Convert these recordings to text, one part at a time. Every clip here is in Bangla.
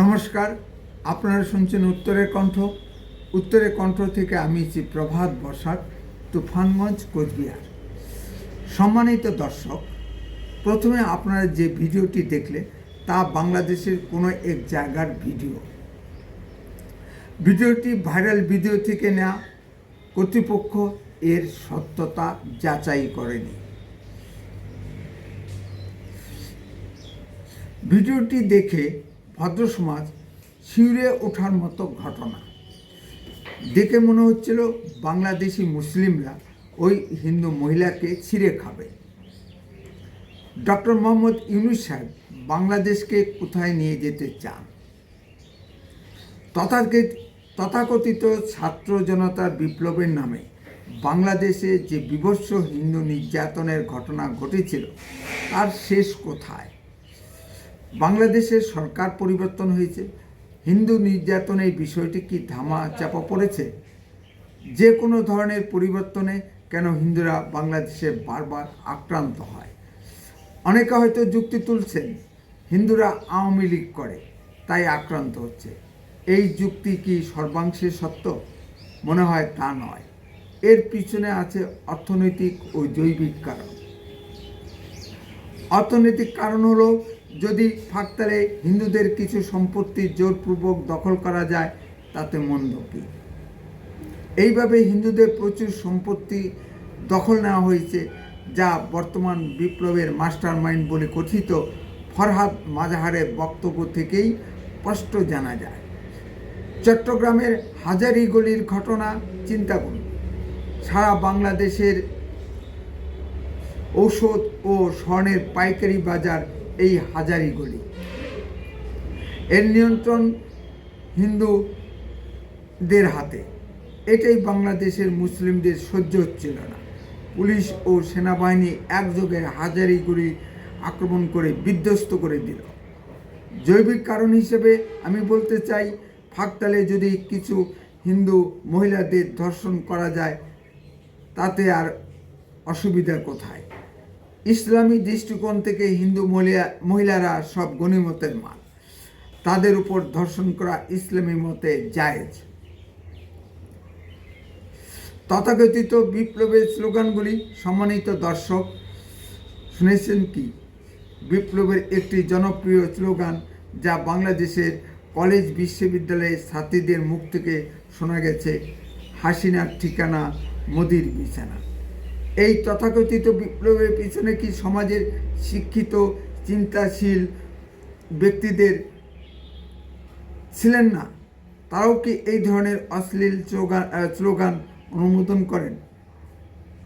নমস্কার, আপনারা শুনছেন উত্তরের কণ্ঠ। উত্তরের কণ্ঠ থেকে আমি শ্রী প্রভাত বসাক তুফানগঞ্জ, কোচবিহার। সম্মানিত দর্শক, প্রথমে আপনারা যে ভিডিওটি দেখলে, তা বাংলাদেশের কোনো এক জায়গার ভিডিও। ভিডিওটি ভাইরাল ভিডিও থেকে নেওয়া কর্তৃপক্ষ এর সত্যতা যাচাই করেনি। ভিডিওটি দেখে ভদ্র সমাজ শিউরে ওঠার মতো ঘটনা। দেখে মনে হচ্ছিল বাংলাদেশি মুসলিমরা ওই হিন্দু মহিলাকে ছিঁড়ে খাবে। ডক্টর মোহাম্মদ ইউনুস সাহেব বাংলাদেশকে কোথায় নিয়ে যেতে চান? তথাকথিত তথাকথিত ছাত্র জনতার বিপ্লবের নামে বাংলাদেশে যে বিভৎস হিন্দু নির্যাতনের ঘটনা ঘটেছিল, তার শেষ কোথায়? বাংলাদেশের সরকার পরিবর্তন হয়েছে। হিন্দু নির্যাতনের বিষয়টি কি ধামা চাপা পড়েছে? যে কোনো ধরনের পরিবর্তনে কেন হিন্দুরা বাংলাদেশে বারবার আক্রান্ত হয়? অনেকে হয়তো যুক্তি তুলছেন, হিন্দুরা আওয়ামী লীগ করে, তাই আক্রান্ত হচ্ছে। এই যুক্তি কি সর্বাংশে সত্য? মনে হয় তা নয়। এর পিছনে আছে অর্থনৈতিক ও জৈবিক কারণ। অর্থনৈতিক কারণ হলো যদি ফাঁকতালে হিন্দুদের কিছু সম্পত্তি জোরপূর্বক দখল করা যায়, তাতে মন্দ কি? এইভাবে হিন্দুদের প্রচুর সম্পত্তি দখল নেওয়া হয়েছে, যা বর্তমান বিপ্লবের মাস্টার মাইন্ড বলে কথিত। ফরহাদ মাজাহারের বক্তব্য থেকেই স্পষ্ট জানা যায়। চট্টগ্রামের হাজারি গলির ঘটনা চিন্তা করুন। সারা বাংলাদেশের ঔষধ ও স্বর্ণের পাইকারি বাজার এই হাজারি গলি। এর নিয়ন্ত্রণ হিন্দুদের হাতে। এটাই বাংলাদেশের মুসলিমদের সহ্য হচ্ছিল না। পুলিশ ও সেনাবাহিনী একযোগে হাজারিগুলি আক্রমণ করে বিধ্বস্ত করে দিল। জৈবিক কারণ হিসেবে আমি বলতে চাই, ফাঁকতালে যদি কিছু হিন্দু মহিলাদের ধর্ষণ করা যায়, তাতে আর অসুবিধার কোথায়? ইসলামী দৃষ্টিকোণ থেকে হিন্দু মহিলা মহিলারা সব গণিমতের মাল তাদের উপর ধর্ষণ করা ইসলামী মতে জায়েজ। তথাকথিত বিপ্লবের স্লোগানগুলি সম্মানিত দর্শক, শুনেছেন কি? বিপ্লবের একটি জনপ্রিয় স্লোগান যা বাংলাদেশের কলেজ বিশ্ববিদ্যালয়ের ছাত্রীদের মুখ থেকে শোনা গেছে, হাসিনার ঠিকানা, মোদির বিছানা। এই তথাকথিত বিপ্লবের পিছনে কি সমাজের শিক্ষিত, চিন্তাশীল ব্যক্তিদের ছিলেন না? তারাও কি এই ধরনের অশ্লীল স্লোগান অনুমোদন করেন?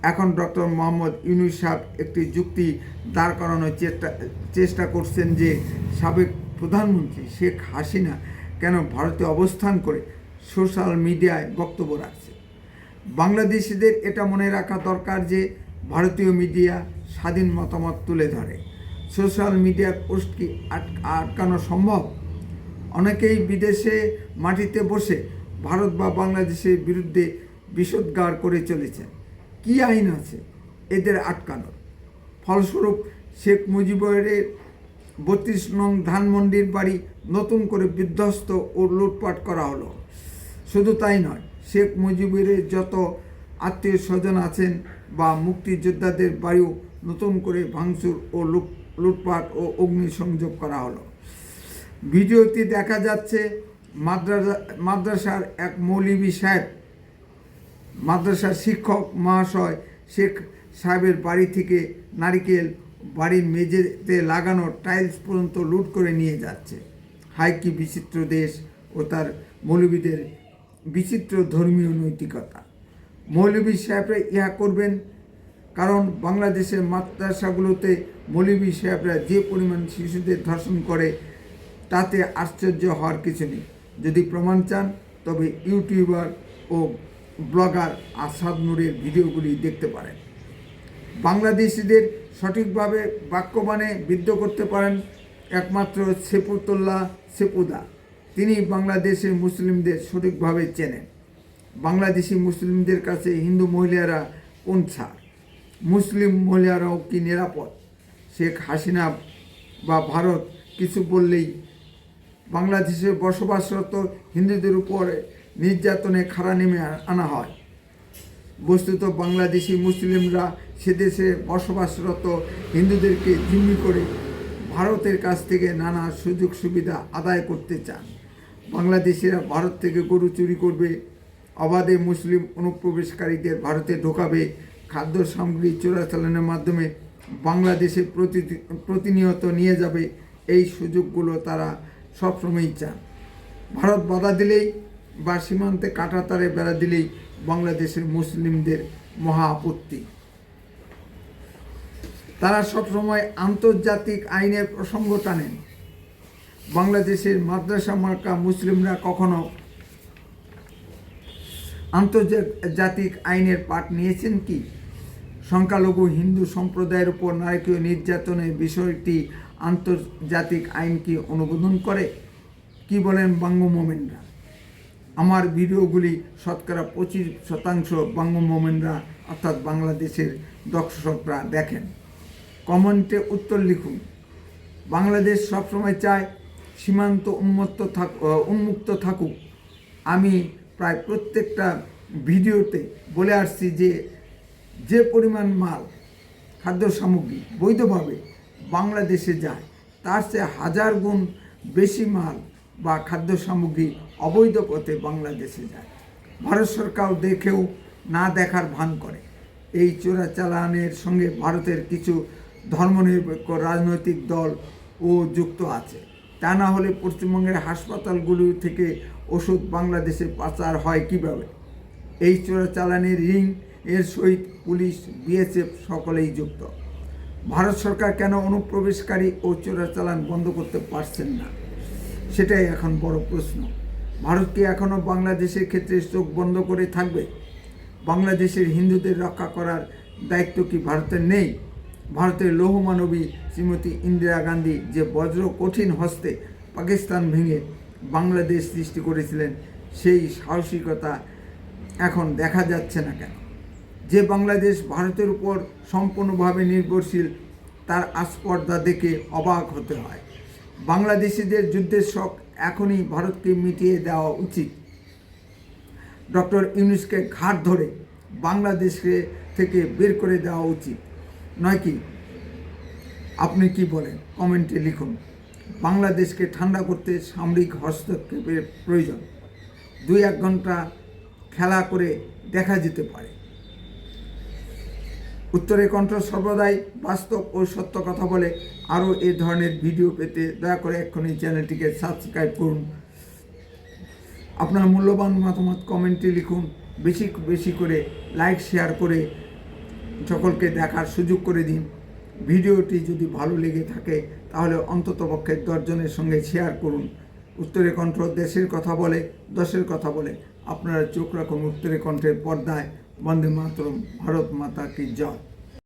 এখন ডক্টর মোহাম্মদ ইউনুস সাহেব একটি যুক্তি দাঁড় করানোর চেষ্টা চেষ্টা করছেন যে সাবেক প্রধানমন্ত্রী শেখ হাসিনা কেন ভারতে অবস্থান করে সোশ্যাল মিডিয়ায় বক্তব্য রাখছে বাংলাদেশিদের এটা মনে রাখা দরকার যে ভারতীয় মিডিয়া স্বাধীন মতামত তুলে ধরে। সোশ্যাল মিডিয়ার পোস্ট কি আটকানো সম্ভব? অনেকেই বিদেশে মাটিতে বসে ভারত বা বাংলাদেশের বিরুদ্ধে বিষোদ্গার করে চলেছেন। কি আইন আছে এদের আটকানোর? ফলস্বরূপ শেখ মুজিবের বত্রিশ নং ধানমন্ডির বাড়ি নতুন করে বিধ্বস্ত ও লুটপাট করা হলো। শুধু তাই নয় শেখ মুজিবের যত আত্মীয় স্বজন আছেন বা মুক্তিযোদ্ধাদের বাড়িও নতুন করে ভাঙচুর ও লুট, লুটপাট ও অগ্নিসংযোগ করা হলো। ভিডিওতে দেখা যাচ্ছে মাদ্রাসা, মাদ্রাসার এক মৌলবী সাহেব। মাদ্রাসার শিক্ষক মহাশয় শেখ সাহেবের বাড়ি থেকে নারিকেল বাড়ির মেঝেতে লাগানো টাইলস পর্যন্ত লুট করে নিয়ে যাচ্ছে। হাই কি বিচিত্র দেশ ও তার মৌলবীদের বিচিত্র ধর্মীয় নৈতিকতা। মৌলবী সাহেবরা ইহা করবেন কারণ বাংলাদেশের মাদ্রাসাগুলোতে মৌলবী সাহেবরা যে পরিমাণ শিশুদের ধর্ষণ করে, তাতে আশ্চর্য হওয়ার কিছু নেই। যদি প্রমাণ চান, তবে ইউটিউবার ও ব্লগার আসাদ নূরের ভিডিওগুলি দেখতে পারেন। বাংলাদেশিদের সঠিকভাবে বাক্যবাণে বিদ্ধ করতে পারেন একমাত্র সেপুতুল্লাহ সেপুদা তিনি বাংলাদেশের মুসলিমদের সঠিকভাবে চেনেন। বাংলাদেশি মুসলিমদের কাছে হিন্দু মহিলারা কোন ছাড়? মুসলিম মহিলারাও কি নিরাপদ? শেখ হাসিনা বা ভারত কিছু বললেই বাংলাদেশে বসবাসরত হিন্দুদের উপরে নির্যাতনে খাড়া নেমে আনা হয়। বস্তুত বাংলাদেশি মুসলিমরা সেদেশে বসবাসরত হিন্দুদেরকে জিম্মি করে ভারতের কাছ থেকে নানা সুযোগ সুবিধা আদায় করতে চান। বাংলাদেশিরা ভারত থেকে গরু চুরি করবে, অবাধে মুসলিম অনুপ্রবেশকারীদের ভারতে ঢোকাবে, খাদ্য সামগ্রী চোরাচালানের মাধ্যমে বাংলাদেশে প্রতি প্রতিনিয়ত নিয়ে যাবে, এই সুযোগগুলো তারা সবসময়ই চান। ভারত বাধা দিলেই বা সীমান্তে কাঁটাতারে বেড়া দিলেই বাংলাদেশের মুসলিমদের মহা আপত্তি। তারা সবসময় আন্তর্জাতিক আইনের প্রসঙ্গ টানেন। বাংলাদেশের মাদ্রাসা মার্কা মুসলিমরা কখনো আন্তর্জাতিক আইনের পাঠ নিয়েছেন কি? সংখ্যালঘু হিন্দু সম্প্রদায়ের উপর নারকীয় নির্যাতনের বিষয়টি আন্তর্জাতিক আইন কি অনুমোদন করে? কি বলেন বাঙ্গ মোমেনরা? আমার ভিডিওগুলি শতকরা পঁচিশ শতাংশ বাঙ্গ মোমেনরা, অর্থাৎ বাংলাদেশের দর্শকরা দেখেন। কমেন্টে উত্তর লিখুন। বাংলাদেশ সবসময় চায় সীমান্ত উন্মুক্ত থাক উন্মুক্ত থাকুক। আমি প্রায় প্রত্যেকটা ভিডিওতে বলে আসছি যে যে পরিমাণ মাল, খাদ্য সামগ্রী বৈধভাবে বাংলাদেশে যায়, তার চেয়ে হাজার গুণ বেশি মাল বা খাদ্য সামগ্রী অবৈধ পথে বাংলাদেশে যায়। ভারত সরকার দেখেও না দেখার ভান করে। এই চোরাচালানের সঙ্গে ভারতের কিছু ধর্মনিরপেক্ষ রাজনৈতিক দল ও যুক্ত আছে। তা না হলে পশ্চিমবঙ্গের হাসপাতালগুলি থেকে ওষুধ বাংলাদেশে পাচার হয় কীভাবে? এই চোরাচালানের রিং এর সহিত পুলিশ, বিএসএফ সকলেই যুক্ত। ভারত সরকার কেন অনুপ্রবেশকারী ও চোরাচালান বন্ধ করতে পারছেন না? সেটাই এখন বড় প্রশ্ন। ভারত কি এখনও বাংলাদেশের ক্ষেত্রে চোখ বন্ধ করে থাকবে? বাংলাদেশের হিন্দুদের রক্ষা করার দায়িত্ব কি ভারতের নেই? ভারতের লৌহমানবী শ্রীমতী ইন্দিরা গান্ধী যে বজ্র কঠিন হস্তে পাকিস্তান ভেঙে বাংলাদেশ সৃষ্টি করেছিলেন, সেই সাহসিকতা এখন দেখা যাচ্ছে না কেন? যে বাংলাদেশ ভারতের উপর সম্পূর্ণভাবে নির্ভরশীল, তার আস্পর্ধা দেখে অবাক হতে হয়। বাংলাদেশিদের যুদ্ধের শখ এখনই ভারতকে মিটিয়ে দেওয়া উচিত। ডক্টর ইউনুসকে ঘাট ধরে বাংলাদেশকে থেকে বের করে দেওয়া উচিত। নয় কি? আপনি কি বলেন? কমেন্টে লিখুন। বাংলাদেশকে ঠান্ডা করতে সামরিক হস্তক্ষেপের প্রয়োজন। দুই এক ঘণ্টা খেলা করে দেখা যেতে পারে। উত্তরে কণ্ঠ সর্বদাই বাস্তব ও সত্য কথা বলে। আরও এ ধরনের ভিডিও পেতে দয়া করে এক্ষুনি চ্যানেলটিকে সাবস্ক্রাইব করুন। আপনার মূল্যবান মতামত কমেন্টে লিখুন। বেশি বেশি করে লাইক, শেয়ার করে সকলকে দেখার সুযোগ করে দিন। ভিডিওটি যদি ভালো লেগে থাকে, তাহলে অন্ততপক্ষে দশজনের সঙ্গে শেয়ার করুন। উত্তরে কণ্ঠ দেশের কথা বলে, দশের কথা বলে। আপনারা চোখ রাখুন উত্তরে কণ্ঠের পর্দায়। বন্দে মাতরম, ভারত মাতা কি জয়।